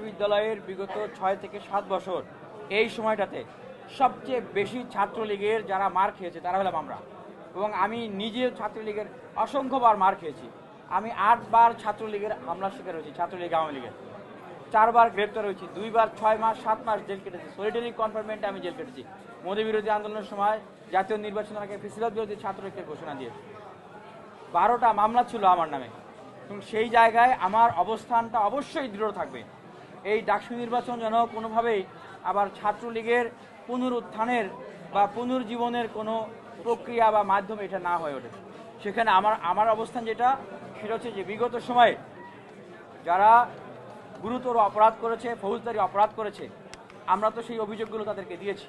বিশ্ববিদ্যালয়ের বিগত ছয় থেকে সাত বছর এই সময়টাতে সবচেয়ে বেশি ছাত্রলীগের যারা মার খেয়েছে, তারা হলাম আমরা। এবং আমি নিজে ছাত্রলীগের অসংখ্যবার মার খেয়েছি। আমি আটবার ছাত্রলীগের হামলার শিকার হয়েছি, ছাত্রলীগ আওয়ামী লীগের। চারবার গ্রেপ্তার হয়েছি, দুইবার, ছয় মাস, সাত মাস জেল কেটেছি। সলিটারি কনফার্মেন্টে আমি জেল কেটেছি। মোদী বিরোধী আন্দোলনের সময় জাতীয় নির্বাচন আগে ফিসিবাদ বিরোধী ছাত্রলীগের ঘোষণা দিয়েছে বারোটা মামলা ছিল আমার নামে। এবং সেই জায়গায় আমার অবস্থানটা অবশ্যই দৃঢ় থাকবে। এই ডাকসু নির্বাচন যেন কোনোভাবেই আবার ছাত্রলীগের পুনরুত্থানের বা পুনর্জীবনের কোনো প্রক্রিয়া বা মাধ্যম এটা না হয়ে ওঠে। সেখানে আমার আমার অবস্থান যেটা, সেটা হচ্ছে যে বিগত সময়ে যারা গুরুতর অপরাধ করেছে, ফৌজদারি অপরাধ করেছে, আমরা তো সেই অভিযোগগুলো তাদেরকে দিয়েছি।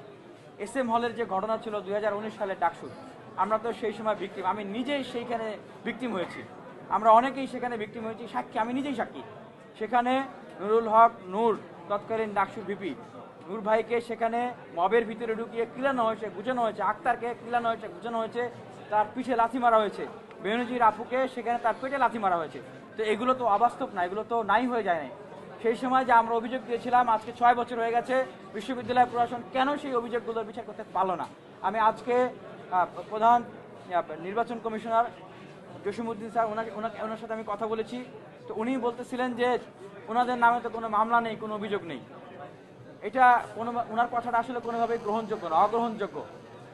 এস এম হলের যে ঘটনা ছিল দুই সালের ডাকসু, আমরা তো সেই সময় ভিকটিম আমি নিজেই সেইখানে ভিকটিম হয়েছি। আমরা অনেকেই সেখানে ভিকটিম হয়েছি, সাক্ষী, আমি নিজেই সাক্ষী। সেখানে নুরুল হক নূর, তৎকালীন ডাকসুর ভিপি। নূর ভাইকে সেখানে মবের ভিতরে ঢুকিয়ে কিলানো হয়েছে, গুজানো হয়েছে, আক্তারকে কিলানো হয়েছে, গুজানো হয়েছে, তার পিঠে লাথি মারা হয়েছে। বেনজির আপুকে সেখানে তার পেটে লাথি মারা হয়েছে। তো এগুলো তো অবাস্তব না, এগুলো তো নাই হয়ে যায় নাই। সেই সময় যে আমরা অভিযোগ দিয়েছিলাম, আজকে ছয় বছর হয়ে গেছে, বিশ্ববিদ্যালয় প্রশাসন কেন সেই অভিযোগগুলোর বিচার করতে পারল না? আমি আজকে প্রধান নির্বাচন কমিশনার জসিমুদ্দিন স্যার, ওনাকে ওনার সাথে আমি কথা বলেছি। তো উনি বলতেছিলেন যে, ওনাদের নামে তো কোনো মামলা নেই, কোনো অভিযোগ নেই। এটা কোনো, ওনার কথাটা আসলে কোনোভাবেই গ্রহণযোগ্য না, অগ্রহণযোগ্য।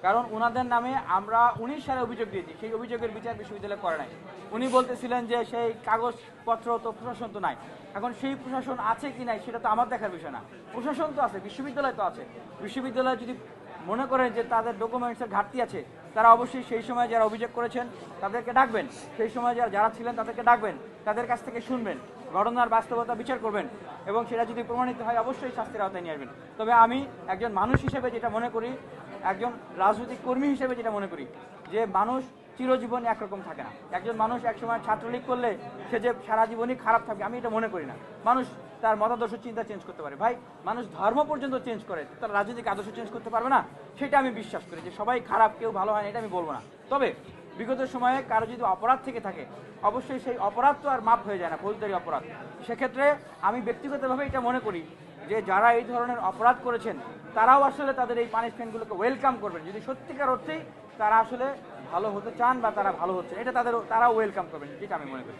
কারণ ওনাদের নামে আমরা উনিশ সালে অভিযোগ দিয়েছি, সেই অভিযোগের বিচার বিশ্ববিদ্যালয় করে নাই। উনি বলতেছিলেন যে, সেই কাগজপত্র তো প্রশাসন তো নাই। এখন সেই প্রশাসন আছে কি নাই, সেটা তো আমার দেখার বিষয় না। প্রশাসন তো আছে, বিশ্ববিদ্যালয় তো আছে। বিশ্ববিদ্যালয় যদি মনে করেন যে তাদের ডকুমেন্টসের ঘাটতি আছে, তারা অবশ্যই সেই সময় যারা অভিযোগ করেছেন, তাদেরকে ডাকবেন। সেই সময় যারা যারা ছিলেন তাদেরকে ডাকবেন, তাদের কাছ থেকে শুনবেন, ঘটনার বাস্তবতা বিচার করবেন এবং সেটা যদি প্রমাণিত হয়, অবশ্যই শাস্তির আওতায় নিয়ে আসবেন। তবে আমি একজন মানুষ হিসেবে যেটা মনে করি, একজন রাজনৈতিক কর্মী হিসেবে যেটা মনে করি, যে মানুষ চিরজীবন একরকম থাকে না। একজন মানুষ একসময় ছাত্রলীগ করলে সে যে সারা জীবনই খারাপ থাকবে, আমি এটা মনে করি না। মানুষ তার মতাদর্শ চিন্তা চেঞ্জ করতে পারে। ভাই, মানুষ ধর্ম পর্যন্ত চেঞ্জ করে, তার রাজনৈতিক আদর্শ চেঞ্জ করতে পারবে না? সেটা আমি বিশ্বাস করি যে সবাই খারাপ, কেউ ভালো হয় না, এটা আমি বলব না। তবে বিগত সময়ে কারও যদি অপরাধ থেকে থাকে, অবশ্যই সেই অপরাধ তো আর মাপ হয়ে যায় না, ফৌজদারি অপরাধ। সেক্ষেত্রে আমি ব্যক্তিগতভাবে এটা মনে করি যে যারা এই ধরনের অপরাধ করেছেন, তারাও আসলে তাদের এই পানিশমেন্টগুলোকে ওয়েলকাম করবেন। যদি সত্যিকার অর্থেই তারা আসলে ভালো হতে চান বা তারা ভালো হচ্ছে, এটা তাদের তারাও ওয়েলকাম করবেন, যেটা আমি মনে করি।